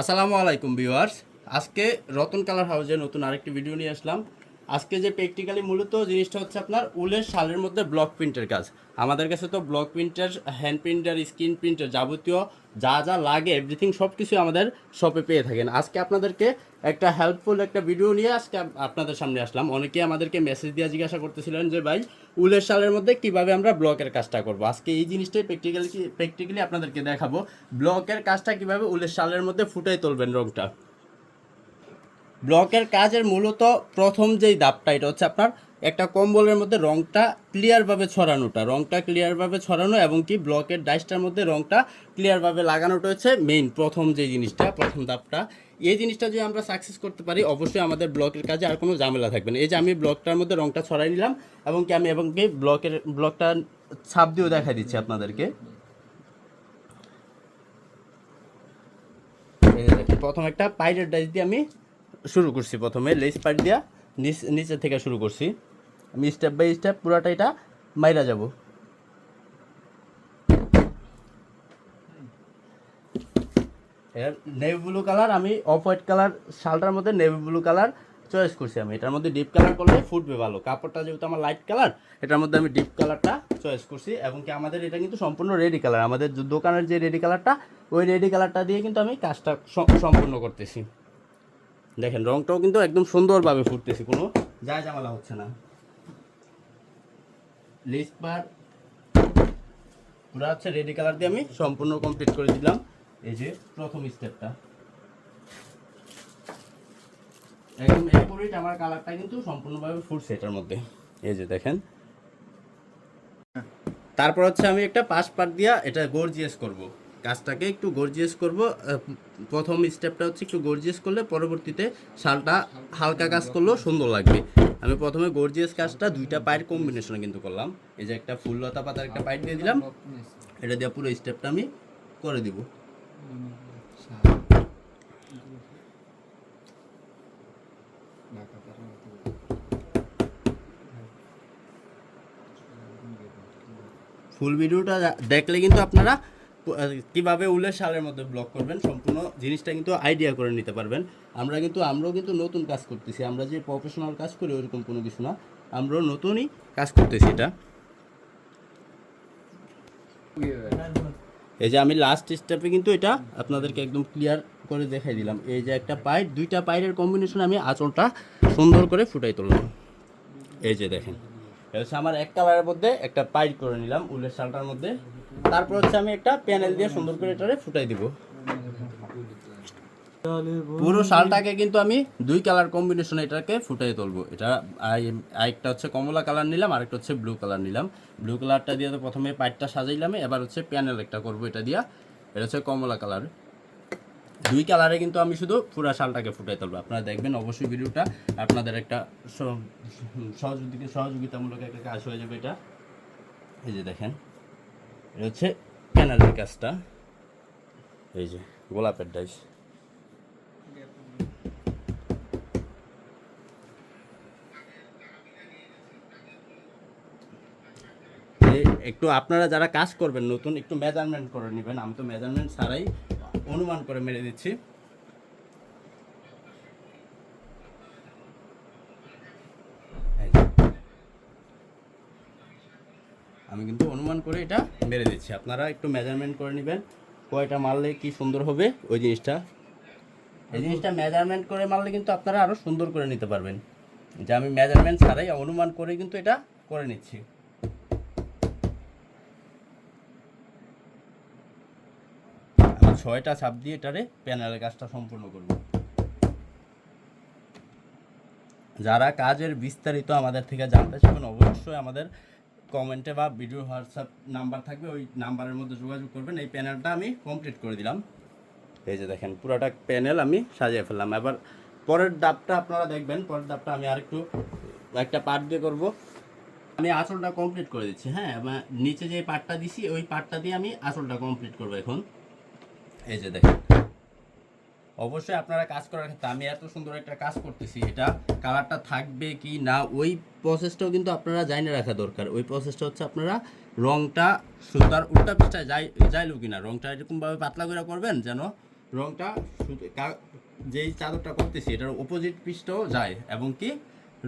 আসসালামু আলাইকুম ভিউয়ার্স। আজকে রতন কালার হাউজে নতুন আরেকটি ভিডিও নিয়ে আসলাম। আজকে যে প্র্যাকটিক্যালি মূলত জিনিসটা হচ্ছে আপনার উলের শালের মধ্যে ব্লক প্রিন্টের কাজ। আমাদের কাছে তো block printer hand printer screen printer যাবতীয় যা যা লাগে এভরিথিং সব কিছু আমাদের শপে পেয়ে থাকেন। আজকে আপনাদেরকে একটা হেল্পফুল একটা ভিডিও নিয়ে আজকে আপনাদের সামনে আসলাম। অনেকে আমাদেরকে মেসেজ দিয়ে জিজ্ঞাসা করতেছিলেন যে, ভাই, উলের শালের মধ্যে কীভাবে আমরা ব্লকের কাজটা করব? আজকে এই জিনিসটাই প্র্যাকটিক্যালি প্র্যাকটিক্যালি আপনাদেরকে দেখাবো। ব্লকের কাজটা কীভাবে উলের শালের মধ্যে ফুটাই তুলবেন রংটা। ব্লকের কাজের মূলত প্রথম যেই ধাপটা, এটা হচ্ছে আপনার একটা কম্বলের মধ্যে রংটা ক্লিয়ারভাবে ছড়ানোটা। রংটা ক্লিয়ারভাবে ছড়ানো এবং কি ব্লকের ডাইসটার মধ্যে রংটা ক্লিয়ারভাবে লাগানোটা হচ্ছে মেইন প্রথম যে জিনিসটা, প্রথম ধাপটা। এই জিনিসটা যদি আমরা সাকসেস করতে পারি, অবশ্যই আমাদের ব্লকের কাজে আর কোনো ঝামেলা থাকবে না। এই যে আমি ব্লকটার মধ্যে রংটা ছড়াই নিলাম এবং কি আমি এবং কি ব্লকের, ব্লকটা ছাপ দিয়েও দেখা দিচ্ছি আপনাদেরকে। প্রথম একটা পাইরের ডাইস দিয়ে আমি শুরু করছি প্রথমে লেস পাইট দিয়া, নিচ নিচে থেকে শুরু করছি। আমি স্টেপ বাই স্টেপ পুরাটা এটা মাইরা যাব। এর নেভি ব্লু কালার আমি অফ হোয়াইট কালার শালটার মধ্যে নেভি ব্লু কালার চয়েস করছি আমি। এটার মধ্যে ডিপ কালার করলে ফুটবে ভালো। কাপড়টা যেহেতু আমার লাইট কালার এটার মধ্যে আমি ডিপ কালারটা চয়েস করছি, এবং কি আমাদের এটা কিন্তু সম্পূর্ণ রেডি কালার আমাদের দোকানের যে রেডি কালারটা ওই রেডি কালারটা দিয়ে কিন্তু আমি কাজটা সম্পূর্ণ করতেছি। দেখেন, রংটাও কিন্তু একদম সুন্দরভাবে ফুটতেছে, কোনো যা জামালা হচ্ছে না। লিস বার পুরো হচ্ছে রেডি কালার দিয়ে আমি সম্পূর্ণ কমপ্লিট করে দিলাম। এই যে প্রথম স্টেপটা একদম একুরেট আমার কালারটা কিন্তু সম্পূর্ণভাবে ফুটছে এটার মধ্যে। এই যে দেখেন। তারপর হচ্ছে আমি একটা পাশ পাট দিয়া এটা গর্জিয়াস করব। কাজটাকে একটু গর্জিয়াস করব প্রথম স্টেপটা হচ্ছে একটু গর্জিয়াস করলে পরবর্তীতে শালটা হালকা কাজ করলেও সুন্দর লাগবে। আমি প্রথমে গর্জিয়াস কাজটা দুইটা পায়ের কম্বিনেশনে কিন্তু করলাম। এই যে একটা ফুল লতা পাতার একটা পাইট দিয়ে দিলাম। এটা দিয়ে পুরো স্টেপটা আমি করে দিব। ফুল ভিডিওটা দেখলে কিন্তু আপনারা কীভাবে উলের শালের মধ্যে ব্লক করবেন, সম্পূর্ণ জিনিসটা কিন্তু আইডিয়া করে নিতে পারবেন। আমরা কিন্তু, আমরাও কিন্তু নতুন কাজ করতেছি। আমরা যে প্রফেশনাল কাজ করি, ওইরকম কোনো কিছু না। আমরাও নতুনই কাজ করতেছি এটা। এই যে আমি লাস্ট স্টেপে কিন্তু এটা আপনাদেরকে একদম ক্লিয়ার করে দেখাই দিলাম। এই যে একটা পাইপ দুইটা পাইরের কম্বিনেশন আমি আঁচলটা সুন্দর করে ফুটাই তুললাম। এই যে দেখেন। হচ্ছে আমার এক কালারের মধ্যে একটা পাইপ করে নিলাম, উলের শালটার মধ্যে। তারপর হচ্ছে আমি একটা প্যানেল দিয়ে সুন্দর করে এটারে ফুটাই দিব। পুরো শালটাকে কিন্তু আমি দুই কালার কম্বিনেশনে এটাকে ফুটাই তুলবো। এটা আরেকটা হচ্ছে কমলা কালার নিলাম, আরেকটা হচ্ছে ব্লু কালার নিলাম। ব্লু কালারটা দিয়ে তো প্রথমে পাইপটা সাজাইলাম, এবার হচ্ছে প্যানেল একটা করব এটা দিয়া। এটা হচ্ছে কমলা কালার দুই কালারে কিন্তু আমি শুধু পুরা শালটাকে ফুটাই তুলবো। আপনারা দেখবেন অবশ্যই ভিডিওটা আপনাদের একটা সহযোগিতা সহযোগিতামূলক একটা কাজ হয়ে যাবে এটা। এই যে দেখেন। হচ্ছে প্যানেলের কাজটা। এই যে, গোলাপের ডাইস একটু আপনারা যারা কাজ করবেন, নতুন, একটু মেজারমেন্ট করে নেবেন। আমি তো মেজারমেন্ট ছাড়াই অনুমান করে মেরে দিচ্ছি এই যে। আমি কিন্তু অনুমান করে এটা মেরে দিচ্ছি। আপনারা একটু মেজারমেন্ট করে নেবেন, কয়টা মারলে কি সুন্দর হবে ওই জিনিসটা। এই জিনিসটা মেজারমেন্ট করে মারলে কিন্তু আপনারা আরও সুন্দর করে নিতে পারবেন। যে আমি মেজারমেন্ট ছাড়াই অনুমান করে কিন্তু এটা করে নিচ্ছি। আমি ছয়টা ছাপ দিয়ে এটারে প্যানেলের কাজটা সম্পূর্ণ করব। যারা কাজের বিস্তারিত আমাদের থেকে জানতে চাইবেন, অবশ্যই আমাদের কমেন্টে বা ভিডিও হোয়াটসঅ্যাপ নাম্বার থাকবে, ওই নাম্বারের মধ্যে যোগাযোগ করবেন। এই প্যানেলটা আমি কমপ্লিট করে দিলাম। এই যে দেখেন, পুরোটা প্যানেল আমি সাজিয়ে ফেললাম। এবার পরের ডাবটা আপনারা দেখবেন, পরের ডাবটা আমি আরেকটু, একটা পার্ট দিয়ে করব। আমি আসলটা কমপ্লিট করে দিচ্ছি হ্যাঁ? নিচে যে পার্টটা দিছি, ওই পার্টটা দিয়ে আমি আসলটা কমপ্লিট করব এখন। এই যে দেখেন। অবশ্যই আপনারা কাজ করার ক্ষেত্রে, আমি এত সুন্দর একটা কাজ করতেছি, এটা কালারটা থাকবে কি না, ওই প্রসেসটাও কিন্তু আপনারা জানে রাখা দরকার। ওই প্রসেসটা হচ্ছে আপনারা রংটা সুতার উল্টা পিঠটায় যাই যাইলো কিনা রংটা এরকমভাবে পাতলা করে করবেন যেন রংটা যেই চাদরটা করতেছি, এটার অপোজিট পিসটাও যায়। এবং কি,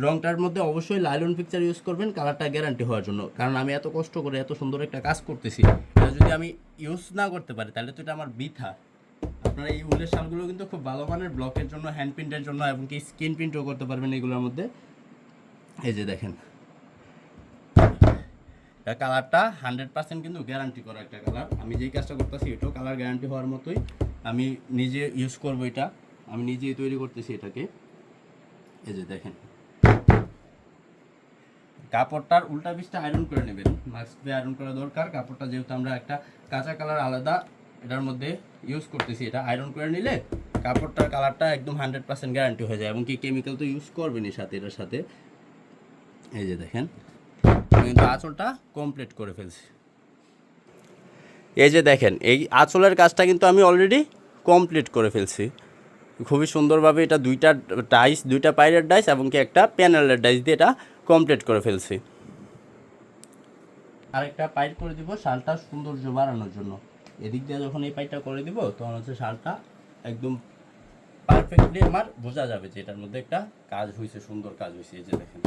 রংটার মধ্যে অবশ্যই লাইলন পিকচার ইউজ করবেন কালারটা গ্যারান্টি হওয়ার জন্য। কারণ আমি এত কষ্ট করে এত সুন্দর একটা কাজ করতেছি, এটা যদি আমি ইউজ না করতে পারি, তাহলে তো এটা আমার বৃথা। আপনারা এই উলের শালগুলো কিন্তু খুব ভালো মানের ব্লকের জন্য হ্যান্ড প্রিন্টের জন্য এবং কি স্কিন প্রিন্টও করতে পারবেন এগুলোর মধ্যে। এই যে দেখেন। কালারটা হান্ড্রেড পার্সেন্ট কিন্তু গ্যারান্টি করা একটা কালার আমি যেই কাজটা করতেছি এটাও কালার গ্যারান্টি হওয়ার মতোই। আমি নিজে ইউজ করব এটা। আমি নিজেই তৈরি করতেছি এটাকে। এই যে দেখেন। কাপড়টার উল্টা পিসটা আয়রন করে নেবেন। মাস্ক দিয়ে আয়রন করা দরকার। কাপড়টা যেহেতু আমরা একটা কাঁচা কালার আলাদা এটার মধ্যে ইউজ করতেছি এটা। আয়রন করে নিলে কাপড়টার কালারটা একদম হান্ড্রেড পার্সেন্ট গ্যারান্টি হয়ে যায় এবং কি কেমিক্যাল তো ইউজ করবেনই সাথে, এটার সাথে। এই যে দেখেন কিন্তু আঁচলটা কমপ্লিট করে ফেলছি। এই যে দেখেন, এই আঁচলের কাজটা কিন্তু আমি অলরেডি কমপ্লিট করে ফেলছি। খুবই সুন্দরভাবে এটা দুইটা ডাইস দুইটা পাইরের ডাইস এবং কি একটা প্যানেলের ডাইস দিয়ে এটা কমপ্লিট করে ফেলছি। আরেকটা পাইট করে দিব, শালটা সৌন্দর্য বাড়ানোর জন্য। এদিক দিয়ে যখন এই পাইটটা করে দিব, তখন হচ্ছে শালটা একদম পারফেক্টলি আমার বোঝা যাবে যে এটার মধ্যে একটা কাজ হয়েছে সুন্দর কাজ হয়েছে এই যে দেখেন।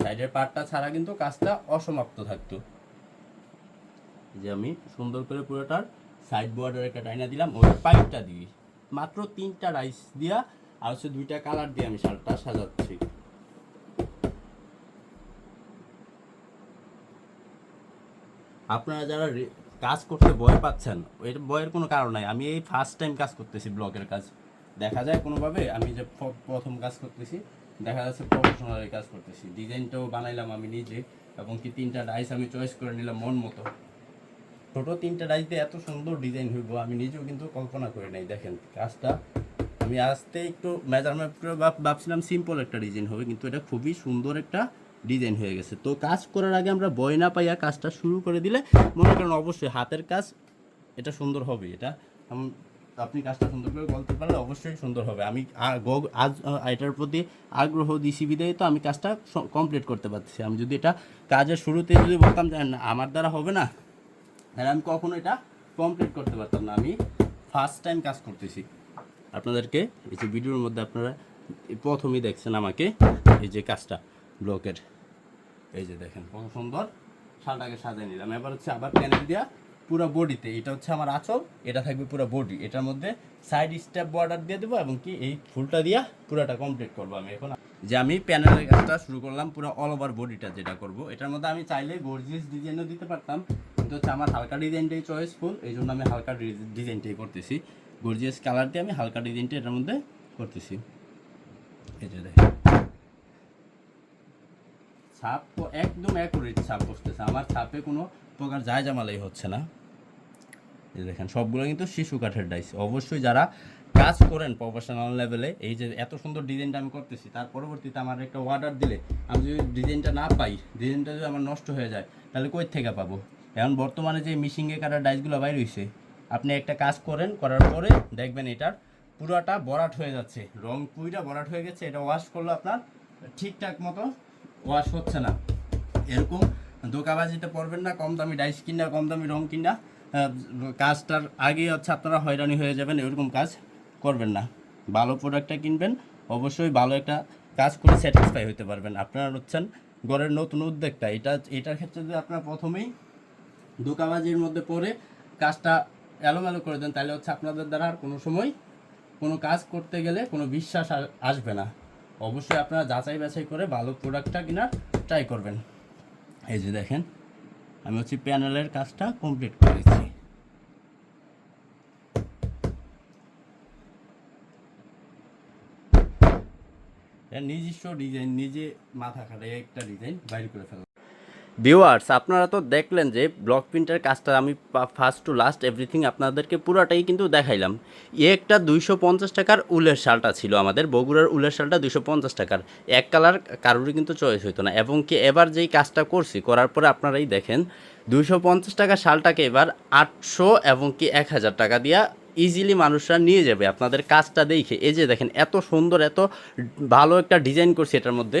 সাইডের পার্টটা ছাড়া কিন্তু কাজটা অসমাপ্ত থাকতো। যে আমি সুন্দর করে পুরোটার সাইড বর্ডার একটা ডাইনা দিলাম, ওই পাইপটা দিই মাত্র তিনটা রাইস দিয়া আর হচ্ছে দুইটা কালার দিয়ে আমি শালটা সাজাচ্ছি। আপনারা যারা কাজ করতে ভয় পাচ্ছেন, এর ভয়ের কোনো কারণ নাই। আমি এই ফার্স্ট টাইম কাজ করতেছি ব্লগের কাজ। দেখা যায় কোনোভাবে আমি যে প্রথম কাজ করতেছি, দেখা যাচ্ছে প্রফেশনালি কাজ করতেছি। ডিজাইনটাও বানাইলাম আমি নিজে, এবং কি তিনটা ডাইস আমি চয়েস করে নিলাম মন মতো। ছোট তিনটা ডাইস দিয়ে এত সুন্দর ডিজাইন হইব, আমি নিজেও কিন্তু কল্পনা করে নাই। দেখেন, কাজটা আমি আসতে একটু মেজারমেন্ট করে ভাবছিলাম সিম্পল একটা ডিজাইন হবে, কিন্তু এটা খুবই সুন্দর একটা ডিজাইন হয়ে গেছে। তো কাজ করার আগে আমরা বই না পাইয়া কাজটা শুরু করে দিলে মনে করেন অবশ্যই হাতের কাজ এটা সুন্দর হবে এটা। আপনি কাজটা সুন্দর করে বলতে পারলে অবশ্যই সুন্দর হবে। আমি আজ এটার প্রতি আগ্রহ দিছি বিদায় তো আমি কাজটা কমপ্লিট করতে পারছি আমি যদি এটা কাজের শুরুতে যদি বলতাম যে, না, আমার দ্বারা হবে না, তাহলে আমি কখনো এটা কমপ্লিট করতে পারতাম না। আমি ফার্স্ট টাইম কাজ করতেছি। আপনাদেরকে এই যে ভিডিওর মধ্যে আপনারা প্রথমেই দেখছেন আমাকে এই যে কাজটা। ব্লকের, এই যে দেখেন কত সুন্দর শালটাকে সাজিয়ে নিলাম। এবার হচ্ছে আবার প্যানেল দেওয়া পুরো বডিতে, এটা হচ্ছে আমার আঁচল, এটা থাকবে পুরো বডি, এটার মধ্যে সাইড স্টেপ বর্ডার দিয়ে দেবো এবং কি এই ফুলটা দিয়া পুরোটা কমপ্লিট করব আমি। এখন যে আমি প্যানেলের কাজটা শুরু করলাম পুরো অল ওভার বডিটা যেটা করব, এটার মধ্যে আমি চাইলে গর্জিয়াস ডিজাইনও দিতে পারতাম, কিন্তু হচ্ছে আমার হালকা ডিজাইনটাই চয়েসফুল এই জন্য আমি হালকা ডিজাইনটাই করতেছি। গর্জিয়াস কালার দিয়ে আমি হালকা ডিজাইনটা এটার মধ্যে করতেছি। এই যে দেখেন। ছাপ একদম অ্যাকুরেট ছাপ বসতেছে। আমার ছাপে কোনো প্রকার যায় জামালাই হচ্ছে না। দেখেন, সবগুলো কিন্তু শিশু কাঠের ডাইস অবশ্যই যারা কাজ করেন প্রফেশনাল লেভেলে এই যে এত সুন্দর ডিজাইনটা আমি করতেছি, তার পরবর্তীতে আমার একটা অর্ডার দিলে, আমি যদি ডিজাইনটা না পাই, ডিজাইনটা যদি আমার নষ্ট হয়ে যায়, তাহলে কই থেকে পাবো? এখন বর্তমানে যে মিশিংয়ে কাটার ডাইসগুলো বাইর হয়েছে আপনি একটা কাজ করেন, করার পরে দেখবেন এটার পুরোটা বরাট হয়ে যাচ্ছে। রং পুইটা বরাট হয়ে গেছে, এটা ওয়াশ করলে আপনার ঠিকঠাক মতো ওয়াশ হচ্ছে না। এরকম দোকাবাজিতে পড়বেন না কম দামি ডাইস কিনা কম দামি রং কিনা কাজটার আগেই হচ্ছে আপনারা হয়রানি হয়ে যাবেন, এরকম কাজ করবেন না। ভালো প্রোডাক্টটা কিনবেন, অবশ্যই ভালো একটা কাজ করে স্যাটিসফাই হতে পারবেন। আপনারা হচ্ছেন ঘরের নতুন উদ্যোগটা এটা, এটার ক্ষেত্রে যদি আপনারা প্রথমেই দোকাবাজির মধ্যে পড়ে কাজটা এলোমেলো করে দেন, তাহলে হচ্ছে আপনাদের দ্বারা আর কোনো সময় কোনো কাজ করতে গেলে কোনো বিশ্বাস আসবে না। অবশ্যই আপনারা যাচাই বাছাই করে ভালো প্রোডাক্টটা কিনা ট্রাই করবেন। এই যে দেখেন, আমি হচ্ছে প্যানেলের কাজটা কমপ্লিট করেছি নিজস্ব ডিজাইন নিজে মাথা খাটাই একটা ডিজাইন বাইর করে ফেলা। ভিউয়ার্স আপনারা তো দেখলেন যে ব্লক প্রিন্টের কাজটা আমি ফার্স্ট টু লাস্ট এভরিথিং আপনাদেরকে পুরোটাই কিন্তু দেখাইলাম। এ একটা দুইশো পঞ্চাশ টাকার উলের শালটা ছিল আমাদের, বগুড়ার উলের শালটা দুইশো পঞ্চাশ টাকার। এক কালার কারোরই কিন্তু চয়েস হইতো না, এবং কি এবার যেই কাজটা করছি, করার পরে আপনারাই দেখেন, দুইশো পঞ্চাশ টাকা শালটাকে এবার আটশো এবং কি এক হাজার টাকা দিয়া ইজিলি মানুষরা নিয়ে যাবে। আপনাদের কাজটা দেখে, এই যে দেখেন, এত সুন্দর, এত ভালো একটা ডিজাইন করছি এটার মধ্যে।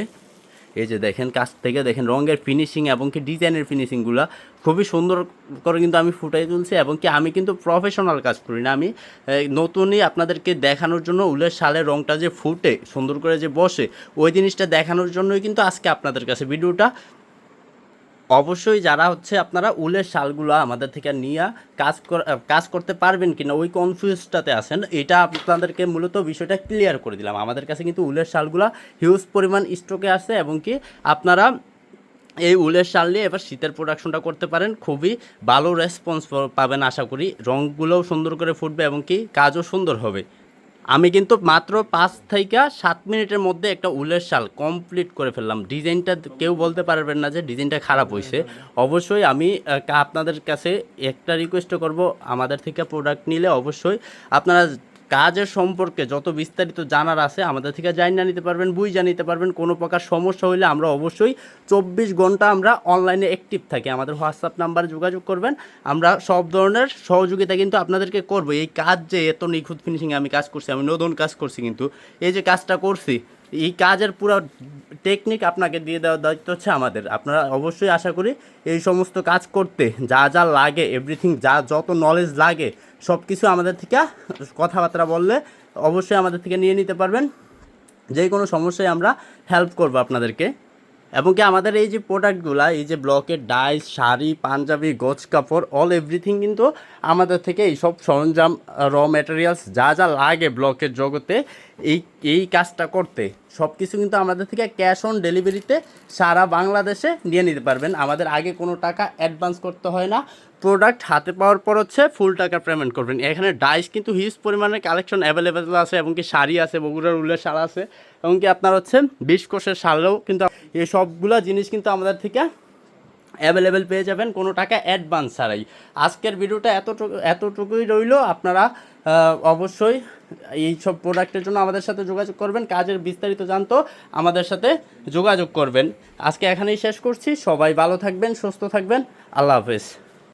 এই যে দেখেন, কাছ থেকে দেখেন, রঙের ফিনিশিং এবং কি ডিজাইনের ফিনিশিংগুলো খুবই সুন্দর করে কিন্তু আমি ফুটাই তুলছি এবং কি আমি কিন্তু প্রফেশনাল কাজ করি না। আমি নতুনই আপনাদেরকে দেখানোর জন্য উলের সালে রঙটা যে ফুটে, সুন্দর করে যে বসে, ওই জিনিসটা দেখানোর জন্যই কিন্তু আজকে আপনাদের কাছে ভিডিওটা অবশ্যই যারা হচ্ছে আপনারা উলের শালগুলো আমাদের থেকে নিয়ে কাজ কাজ করতে পারবেন কিনা, ওই কনফিউজটাতে আছেন, এটা আপনাদেরকে মূলত বিষয়টা ক্লিয়ার করে দিলাম। আমাদের কাছে কিন্তু উলের শালগুলো হিউজ পরিমাণ স্টকে আছে এবং কি আপনারা এই উলের শাল নিয়ে এবার শীতের প্রোডাকশনটা করতে পারেন, খুবই ভালো রেসপন্স পাবেন আশা করি। রঙগুলোও সুন্দর করে ফুটবে এবং কি কাজও সুন্দর হবে। আমি কিন্তু মাত্র পাঁচ থেকে সাত মিনিটের মধ্যে একটা উলের শাল কমপ্লিট করে ফেললাম। ডিজাইনটা কেউ বলতে পারবেন না যে ডিজাইনটা খারাপ হয়েছে। অবশ্যই আমি আপনাদের কাছে একটা রিকোয়েস্ট করব। আমাদের থেকে প্রোডাক্ট নিলে অবশ্যই আপনারা কাজের সম্পর্কে যত বিস্তারিত জানার আছে আমাদের থেকে জানিয়ে নিতে পারবেন, বুঝ নিতে পারবেন। কোনো প্রকার সমস্যা হলে আমরা অবশ্যই চব্বিশ ঘণ্টা আমরা অনলাইনে অ্যাক্টিভ থাকি। আমাদের হোয়াটসঅ্যাপ নাম্বারে যোগাযোগ করবেন। আমরা সব ধরনের সহযোগিতা কিন্তু আপনাদেরকে করব। এই কাজ যে এত নিখুঁত ফিনিশিং আমি কাজ করছি, আমি নতুন কাজ করছি কিন্তু। এই যে কাজটা করছি, এই কাজের পুরো টেকনিক আপনাকে দিয়ে দেওয়ার দায়িত্ব হচ্ছে আমাদের। আপনারা অবশ্যই আশা করি এই সমস্ত কাজ করতে, যা যা লাগে এভরিথিং যা যত নলেজ লাগে সব কিছু আমাদের থেকে কথাবার্তা বললে অবশ্যই আমাদের থেকে নিয়ে নিতে পারবেন। যে কোনো সমস্যায় আমরা হেল্প করব আপনাদেরকে। এবং কি আমাদের এই যে প্রোডাক্টগুলো, এই যে ব্লকের ডাইস, শাড়ি, পাঞ্জাবি, গোছ কাপড়, অল এভরিথিং কিন্তু আমাদের থেকে এই সব সরঞ্জাম, র ম্যাটেরিয়ালস যা যা লাগে ব্লকের জগতে, এই এই কাজটা করতে সব কিছু কিন্তু আমাদের থেকে ক্যাশ অন ডেলিভারিতে সারা বাংলাদেশে নিয়ে নিতে পারবেন। আমাদের আগে কোনো টাকা অ্যাডভান্স করতে হয় না। প্রোডাক্ট হাতে পাওয়ার পর হচ্ছে ফুল টাকা পেমেন্ট করবেন। এখানে ডাইস কিন্তু হিউজ পরিমাণে কালেকশন অ্যাভেলেবেল আছে এবং কি শাড়ি আছে, বগুড়ার উলের শাল আছে এবং কি আপনার হচ্ছে বিশ কোষের শালও কিন্তু এই সবগুলো জিনিস কিন্তু আমাদের থেকে অ্যাভেলেবেল পেয়ে যাবেন, কোনো টাকা অ্যাডভান্স ছাড়াই। আজকের ভিডিওটা এতটুকু, এতটুকুই রইল। আপনারা অবশ্যই এই সব প্রোডাক্টের জন্য আমাদের সাথে যোগাযোগ করবেন। কাজের বিস্তারিত জানতো, আমাদের সাথে যোগাযোগ করবেন। আজকে এখানেই শেষ করছি। সবাই ভালো থাকবেন, সুস্থ থাকবেন। আল্লাহ হাফেজ।